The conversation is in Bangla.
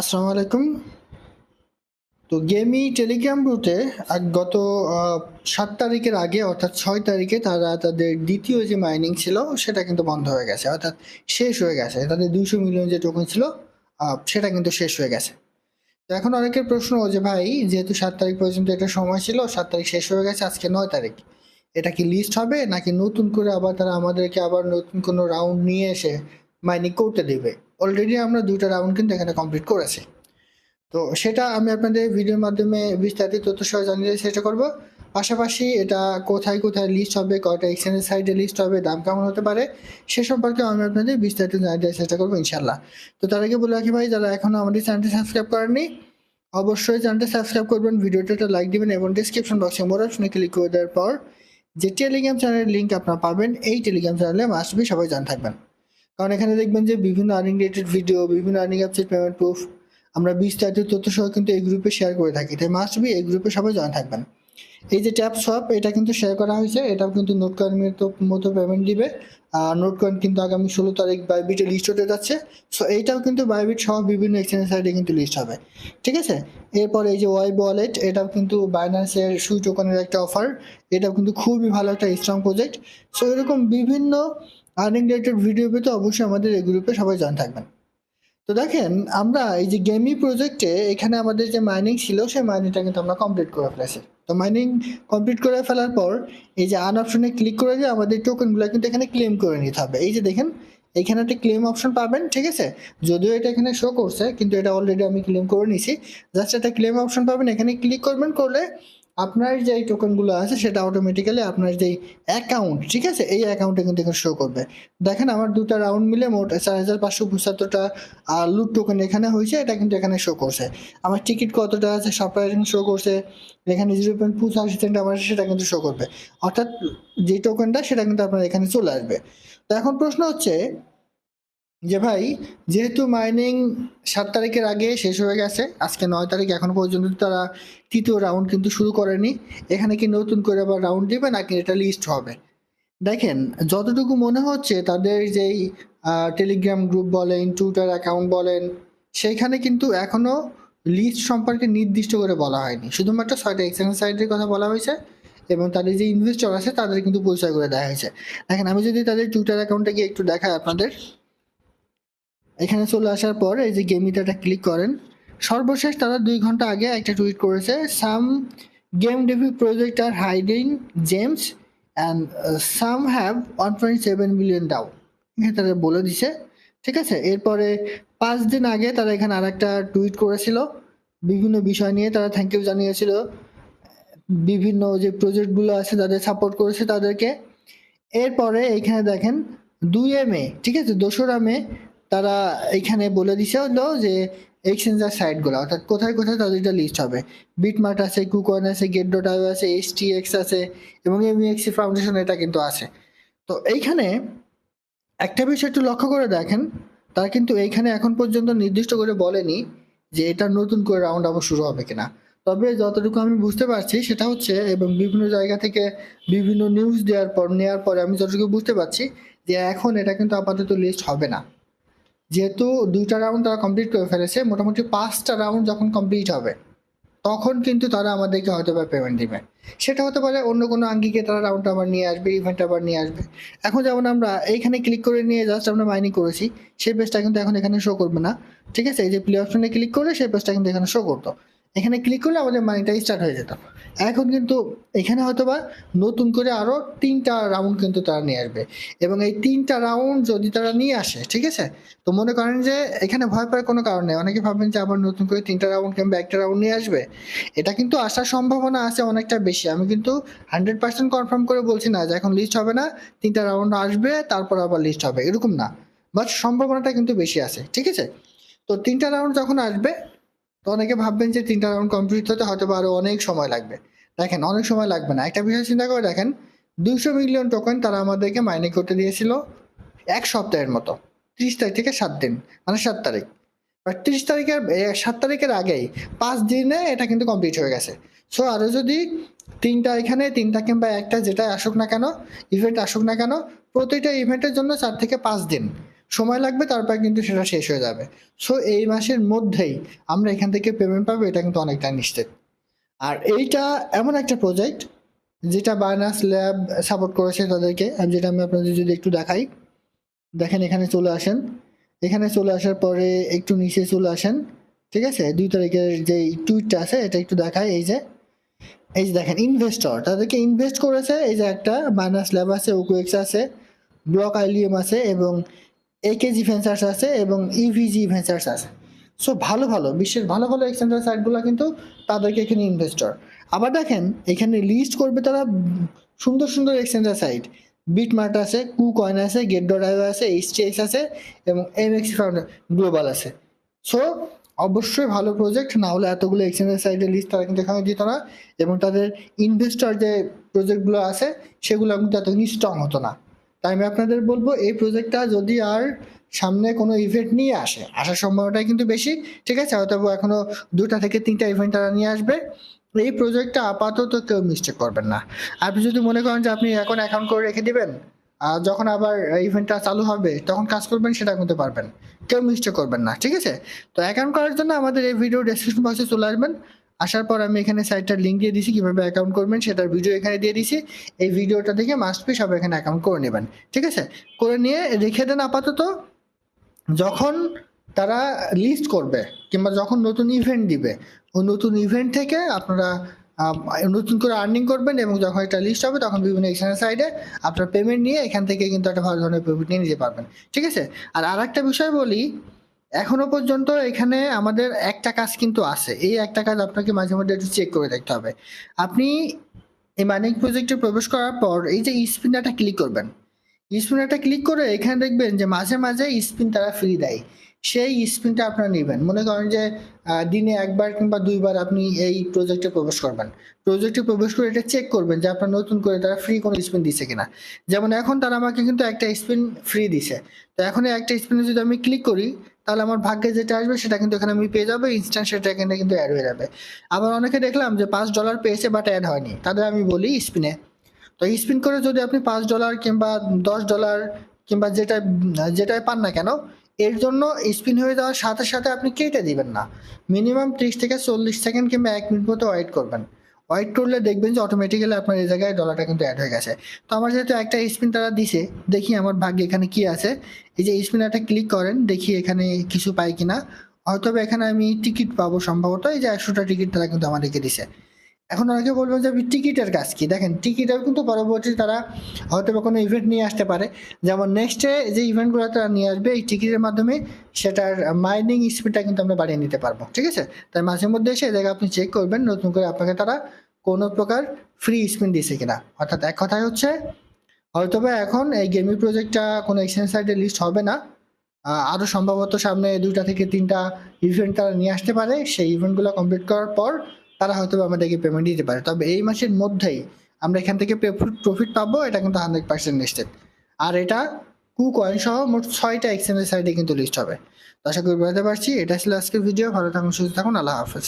আসসালামু আলাইকুম। তো গেমি টেলিগ্রাম আজ গত সাত তারিখের আগে, অর্থাৎ ছয় তারিখে তারা তাদের দ্বিতীয় যে মাইনিং ছিল, সেটা কিন্তু বন্ধ হয়ে গেছে, অর্থাৎ শেষ হয়ে গেছে। তাদের দুইশো মিলিয়ন যে টোকেন ছিল সেটা কিন্তু শেষ হয়ে গেছে। তো এখন অনেকের প্রশ্ন যে ভাই, যেহেতু সাত তারিখ পর্যন্ত এটা সময় ছিল, সাত তারিখ শেষ হয়ে গেছে, আজকে নয় তারিখ। এটা কি লিস্ট হবে, নাকি নতুন করে আবার তারা আমাদেরকে আবার নতুন কোনো রাউন্ড নিয়ে এসে মাইনিং করতে দেবে? অলরেডি আমরা দুটো রাউন্ড কিন্তু এখানে কমপ্লিট করেছি। তো সেটা আমি আপনাদের ভিডিওর মাধ্যমে বিস্তারিত তথ্য সহ জানিয়ে চেষ্টা করব। পাশাপাশি এটা কোথায় কোথায় লিস্ট হবে, কয়টা এক্সচেঞ্জের সাইডে লিস্ট হবে, দাম কেমন হতে পারে, সে সম্পর্কে আমি আপনাদের বিস্তারিত জানিয়ে দেওয়ার চেষ্টা করব ইনশাল্লাহ তো তার আগে বলে রাখি ভাই, যারা এখনও আমাদের চ্যানেলটি সাবস্ক্রাইব করেননি, অবশ্যই চ্যানেলটি সাবস্ক্রাইব করবেন ভিডিওটা লাইক দিবেন এবং ডিসক্রিপশন বক্সে মোর অপশনে ক্লিক করে দেওয়ার পর যে টেলিগ্রাম চ্যানেলের লিঙ্ক আপনারা পাবেন, এই টেলিগ্রাম চ্যানেলে মাসবি সবাই জান থাকবেন। কারণ এখানে দেখবেন যে বিভিন্ন আর্নিং রিলেটেড ভিডিও বিভিন্ন আর্নিং অ্যাপসের পেমেন্ট প্রুফ আমরা বিস্তারিত তথ্য সহ কিন্তু এই গ্রুপে শেয়ার করে থাকি। তাই মাস্ট বি এই গ্রুপে সবাই জয়েন থাকবেন। এই যে ট্যাপ সব এটা কিন্তু শেয়ার করা হয়েছে। এটাও কিন্তু নোট কয়েনের মতো পেমেন্ট দিবে। আর নোট কয়েন কিন্তু আগামী ষোলো তারিখ বাইবিটে লিস্ট হতে যাচ্ছে। সো এইটাও কিন্তু বাইবিট সহ বিভিন্ন এক্সচেঞ্জ সাইডে কিন্তু লিস্ট হবে। ঠিক আছে? এরপর এই যে ওয়াই ওয়ালেট এটাও কিন্তু বাইন্যান্সের সুই টোকনের একটা অফার এটাও কিন্তু খুবই ভালো একটা স্ট্রং প্রজেক্ট সো এরকম বিভিন্ন আর্নিং রিলেটেড ভিডিও পেতে অবশ্যই আমাদের এই গ্রুপে সবাই জয়েন থাকবেন। তো দেখেন, আমরা এই যে গেমি প্রজেক্টে এখানে আমাদের যে মাইনিং ছিল, সেই মাইনিংটা কিন্তু আমরা কমপ্লিট করে ফেলেছি। তো মাইনিং কমপ্লিট করে ফেলার পর এই যে আন অপশনে ক্লিক করে দিয়ে আমাদের টোকেনগুলো কিন্তু এখানে ক্লেম করে নিতে হবে। এই যে দেখেন, এখানে একটা ক্লেম অপশন পাবেন, ঠিক আছে? যদিও এটা এখানে শো করছে, কিন্তু এটা অলরেডি আমি ক্লেম করে নিছি। জাস্ট একটা ক্লেম অপশন পাবেন, এখানে ক্লিক করবেন, করলে আপনার যে টোকেনগুলো আছে সেটা অটোমেটিক্যালি আপনার যেই অ্যাকাউন্ট ঠিক আছে? এই অ্যাকাউন্টে কিন্তু এখানে শো করবে। দেখেন আমার দুটা রাউন্ড মিলে মোট চার হাজার পাঁচশো পঁচাত্তরটা লুট টোকেন এখানে হয়েছে, এটা কিন্তু এখানে শো করছে। আমার টিকিট কতটা আছে সবটা শো করছে। এখানে জিরো পয়েন্ট পঁচাশি সেন্ট আমার সেটা কিন্তু শো করবে। অর্থাৎ যে টোকেনটা সেটা কিন্তু আপনার এখানে চলে আসবে। তো এখন প্রশ্ন হচ্ছে যে ভাই, যেহেতু মাইনিং সাত তারিখের আগে শেষ হয়ে গেছে, আজকে নয় তারিখ এখনও পর্যন্ত তারা তৃতীয় রাউন্ড কিন্তু শুরু করেনি। এখানে কি নতুন করে আবার রাউন্ড দিবে নাকি এটা লিস্ট হবে? দেখেন, যতটুকু মনে হচ্ছে তাদের যেই টেলিগ্রাম গ্রুপ বলেন টুইটার অ্যাকাউন্ট বলেন সেইখানে কিন্তু এখনও লিস্ট সম্পর্কে নির্দিষ্ট করে বলা হয়নি। শুধুমাত্র ছয়টা এক্সচেঞ্জ সাইটের কথা বলা হয়েছে এবং তাদের যে ইনভেস্টর আছে তাদের কিন্তু পরিচয় করে দেওয়া হয়েছে। দেখেন, আমি যদি তাদের টুইটার অ্যাকাউন্টে গিয়ে একটু দেখাই আপনাদের। এখানে চলে আসার পর এই যে গেমিটাটা ক্লিক করেন, সর্বশেষ তারা দুই ঘণ্টা আগে একটা টুইট করেছে সাম গেম ডেভি project R hiding gems and some have one point seven million Dow এখানে তারা বলে দিছে, ঠিক আছে, এরপরে পাঁচ দিন আগে তারা এখানে আর একটা টুইট করেছিল, বিভিন্ন বিষয় নিয়ে তারা থ্যাংক ইউ জানিয়েছিল, বিভিন্ন যে প্রজেক্টগুলো আছে তাদের সাপোর্ট করেছে তাদেরকে, এরপরে এইখানে দেখেন, দুই মে ঠিক আছে, দোসরা মে তারা এইখানে বলে দিছে হলো যে এক্সচেঞ্জার সাইটগুলো অর্থাৎ কোথায় কোথায় তাদেরটা লিস্ট হবে। বিটমার্ট আছে কুকয়েন আছে গেট ডট আছে এইচ টি এক্স আছে এবং এমইএক্সি ফাউন্ডেশন এটা কিন্তু আছে। তো এইখানে একটা বিষয় একটু লক্ষ্য করে দেখেন, তারা কিন্তু এইখানে এখন পর্যন্ত নির্দিষ্ট করে বলেনি যে এটা নতুন করে রাউন্ড আবার শুরু হবে কিনা। তবে যতটুকু আমি বুঝতে পারছি সেটা হচ্ছে এবং বিভিন্ন জায়গা থেকে বিভিন্ন নিউজ দেওয়ার পর নেওয়ার পরে আমি যতটুকু বুঝতে পারছি যে এখন এটা কিন্তু আপাতত লিস্ট হবে না। যেহেতু দুইটা রাউন্ড তারা কমপ্লিট করে ফেলেছে, মোটামুটি পাঁচটা রাউন্ড যখন কমপ্লিট হবে, তখন কিন্তু তারা আমাদেরকে হয়তো বা পেমেন্ট দিবে। সেটা হতে পারে অন্য কোনো আঙ্গিকে তারা রাউন্ড আবার নিয়ে আসবে ইভেন্ট আবার নিয়ে আসবে। এখন যেমন আমরা এইখানে ক্লিক করে নিয়ে জাস্ট আমরা মাইনিং করেছি, সেই পেজটা কিন্তু এখন এখানে শো করবে না। ঠিক আছে? এই যে প্লে অপশনে ক্লিক করলে সেই পেজটা কিন্তু এখানে শো করতো। এখানে ক্লিক করলে আমাদের মানিটা স্টার্ট হয়ে যেত। এখন কিন্তু এখানে হয়তো বা নতুন করে আরও তিনটা রাউন্ড কিন্তু তারা নিয়ে আসবে। এবং এই তিনটা রাউন্ড যদি তারা নিয়ে আসে, ঠিক আছে? তো মনে করেন যে এখানে ভয় পাওয়ার কোনো কারণ নেই। অনেকে ভাববেন যে আবার নতুন করে তিনটা রাউন্ড কিংবা একটা রাউন্ড নিয়ে আসবে। এটা কিন্তু আসার সম্ভাবনা আছে অনেকটা বেশি। আমি কিন্তু হান্ড্রেড পার্সেন্ট কনফার্ম করে বলছি না যে এখন লিস্ট হবে না, তিনটা রাউন্ড আসবে, তারপর আবার লিস্ট হবে। এরকম না। বাট সম্ভাবনাটা কিন্তু বেশি আছে, ঠিক আছে? তো তিনটা রাউন্ড যখন আসবে তো অনেকে ভাববেন যে তিনটা রাউন্ড কমপ্লিট হতে হয়তো বা আরও অনেক সময় লাগবে। দেখেন, অনেক সময় লাগবে না। একটা বিষয় চিন্তা করে দেখেন দুশো মিলিয়ন টোকেন তারা আমাদেরকে মাইনে করতে দিয়েছিল এক সপ্তাহের মতো। ত্রিশ তারিখ থেকে সাত দিন মানে সাত তারিখ। বাট ত্রিশ তারিখের সাত তারিখের আগেই, পাঁচ দিনে এটা কিন্তু কমপ্লিট হয়ে গেছে। সো আরও যদি তিনটা এখানে, তিনটা কিংবা একটা যেটা আসুক না কেন ইভেন্ট আসুক না কেন, প্রতিটা ইভেন্টের জন্য চার থেকে পাঁচ দিন। সময় লাগবে, তারপর কিন্তু সেটা শেষ হয়ে যাবে। সো এই মাসের মধ্যেই আমরা এখান থেকে পেমেন্ট পাবো, এটা কিন্তু অনেকটা নিশ্চিত। আর এইটা এমন একটা প্রজেক্ট যেটা বায়নাস ল্যাব সাপোর্ট করেছে তাদেরকে যেটা আমি আপনাদের যদি একটু দেখাই। দেখেন, এখানে চলে আসেন। এখানে চলে আসার পরে একটু নিচে চলে আসেন, ঠিক আছে? দুই তারিখের যে টুইটটা আছে, এটা একটু দেখায় এই যে। এই যে দেখেন ইনভেস্টর তাদেরকে ইনভেস্ট করেছে, এই যে একটা মাইনাস ল্যাব আছে ওকুএক্স আছে ব্লক আইলিএম আছে, এবং একেজি ভেঞ্চার্স আছে এবং ইভিজি ভেঞ্চার্স আছে। সো ভালো ভালো, বিশ্বের ভালো ভালো এক্সচেঞ্জার সাইটগুলো কিন্তু তাদেরকে এখানে ইনভেস্টর আবার দেখেন, এখানে লিস্ট করবে তারা সুন্দর সুন্দর এক্সচেঞ্জার সাইট বিটমার্ট আছে কু কয়েন আছে গেট ডট আইও আছে এইচটিএক্স আছে এবং এমএক্সি ফাউন্ডার গ্লোবাল আছে। সো অবশ্যই ভালো প্রজেক্ট না হলে এতগুলো এক্সচেঞ্জের সাইডের লিস্ট তারা কিন্তু এখানে দিত না এবং তাদের ইনভেস্টর যে প্রজেক্টগুলো আছে, সেগুলো কিন্তু এতদিন স্ট্রং হতো না। তাই আমি আপনাদের বলব, এই প্রজেক্টটা যদি আর সামনে কোনো ইভেন্ট নিয়ে আসে, আসার সম্ভাবনাটাই কিন্তু বেশি, ঠিক আছে? হয়তো এখনও দুটা থেকে তিনটা ইভেন্ট তারা নিয়ে আসবে। এই প্রজেক্টটা আপাতত কেউ মিস্টেক করবেন না। আপনি যদি মনে করেন যে আপনি এখন অ্যাকাউন্ট করে রেখে দিবেন আর যখন আবার ইভেন্টটা চালু হবে, তখন কাজ করবেন, সেটা করতে পারবেন। কেউ মিস্টেক করবেন না, ঠিক আছে? তো অ্যাকাউন্ট করার জন্য আমাদের এই ভিডিও ডেসক্রিপশন বক্সে চলে আসবেন। আসার পর আমি এখানে সাইটটার লিঙ্ক দিয়ে দিছি, কীভাবে অ্যাকাউন্ট করবেন সেটার ভিডিও এখানে দিয়ে দিছি। এই ভিডিওটা দেখে মাস্ট বি সবাই এখানে অ্যাকাউন্ট করে নেবেন, ঠিক আছে? করে নিয়ে রেখে দেন আপাতত। যখন তারা লিস্ট করবে কিংবা যখন নতুন ইভেন্ট দিবে ওই নতুন ইভেন্ট থেকে আপনারা নতুন করে আর্নিং করবেন এবং যখন এটা লিস্ট হবে, তখন বিভিন্ন এক্সচেঞ্জ সাইডে আপনার পেমেন্ট নিয়ে এখান থেকে কিন্তু একটা ভালো ধরনের পেমেন্ট নিয়ে নিতে পারবেন, ঠিক আছে? আর আরেকটা বিষয় বলি এখনও পর্যন্ত এখানে আমাদের একটা কাজ কিন্তু আছে। এই একটা কাজ আপনাকে মাঝে মধ্যে একটু চেক করে দেখতে হবে। আপনি এই মাইনিং প্রজেক্টে প্রবেশ করার পর এই যে স্পিনারটা ক্লিক করবেন স্পিনারটা ক্লিক করে এখানে দেখবেন যে মাঝে মাঝে স্পিন তারা ফ্রি দেয়। সেই স্পিনটা আপনারা নেবেন। মনে করেন যে দিনে একবার কিংবা দুইবার আপনি এই প্রজেক্টে প্রবেশ করবেন। প্রজেক্টে প্রবেশ করে এটা চেক করবেন যে আপনার নতুন করে তারা ফ্রি কোনো স্পিন দিছে কিনা। যেমন এখন তারা আমাকে কিন্তু একটা স্পিন ফ্রি দিছে। তো এখন একটা স্পিনে যদি আমি ক্লিক করি তাহলে আমার ভাগ্যে যেটা আসবে সেটা কিন্তু এখানে আমি পেয়ে যাব ইনস্ট্যান্ট সেটা এখানে কিন্তু অ্যাড হয়ে যাবে। আবার অনেকে দেখলাম যে পাঁচ ডলার পেয়েছে বাট অ্যাড হয়নি। তাদের আমি বলি স্পিনে তো স্পিন করে যদি আপনি পাঁচ ডলার কিংবা দশ ডলার কিংবা যেটা, যেটাই পান না কেন, এর জন্য স্পিন হয়ে যাওয়ার সাথে সাথে আপনি কেটে দিবেন না। মিনিমাম ত্রিশ থেকে চল্লিশ সেকেন্ড কিংবা এক মিনিট মতো ওয়েট করবেন। ওয়েট করলে দেখবেন যে অটোমেটিক্যালি আপনার এই জায়গায় ডলারটা কিন্তু অ্যাড হয়ে গেছে। তো আমার যেহেতু একটা স্পিন তারা দিছে, দেখি আমার ভাগ্যে এখানে কি আছে। এই যে স্পিনারটা ক্লিক করেন, দেখি এখানে কিছু পাই কিনা। হয়তো এখানে আমি টিকিট পাবো সম্ভবত, এই যে একশোটা টিকিট তারা কিন্তু আমার রেখে দিছে। এখন অনেকে বলবেন যে টিকিটের কাজ কি? দেখেন টিকিটের কিন্তু পরবর্তী তারা হয়তো বা কোনো ইভেন্ট নিয়ে আসতে পারে। যেমন নেক্সটে যে ইভেন্টগুলো তারা নিয়ে আসবে, এই টিকিটের মাধ্যমে সেটার মাইনিং স্পিডটা কিন্তু আমরা বাড়িয়ে নিতে পারব, ঠিক আছে? তাই মাঝে মধ্যে এসে জায়গায় আপনি চেক করবেন, নতুন করে আপনাকে তারা কোনো প্রকার ফ্রি স্পিন দিয়েছে কিনা। অর্থাৎ এক কথায় হচ্ছে, হয়তোবা এখন এই গেমিং প্রজেক্টটা কোনো এক্সচেঞ্জ সাইটে লিস্ট হবে না। আরও সম্ভবত সামনে দুইটা থেকে তিনটা ইভেন্ট তারা নিয়ে আসতে পারে। সেই ইভেন্টগুলো কমপ্লিট করার পর তারা হয়তো বা আমাদেরকে পেমেন্ট দিতে পারে। তবে এই মাসের মধ্যেই আমরা এখান থেকে প্রফিট পাবো, এটা কিন্তু হান্ড্রেড পার্সেন্ট নিশ্চিত আর এটা কু কয়েন সহ মোট ছয়টা এক্সচেঞ্জের সাইডে কিন্তু লিস্ট হবে। আশা করি বুঝতে পারছি। এটা ছিল আজকের ভিডিও ভালো থাকুন, সুস্থ থাকুন। আল্লাহ হাফেজ।